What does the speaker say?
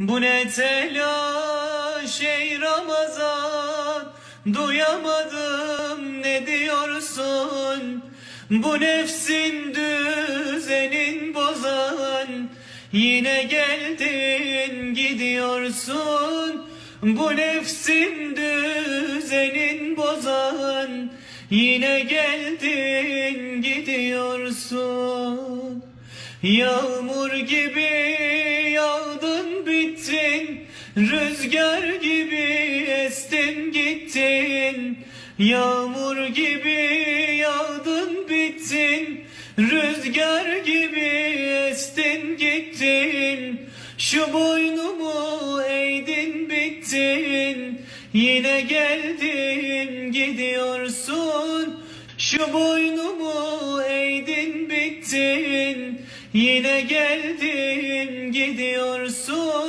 Bu ne telaş ey Ramazan? Duyamadım ne diyorsun? Bu nefsin düzenin bozan. Yine geldin gidiyorsun. Bu nefsin düzenin bozan. Yine geldin gidiyorsun. Yağmur gibi Rüzgar gibi estin gittin Yağmur gibi yağdın bittin. Rüzgar gibi estin gittin Şu boynumu eğdin bittin. Yine geldin gidiyorsun Şu boynumu eğdin bittin. Yine geldin gidiyorsun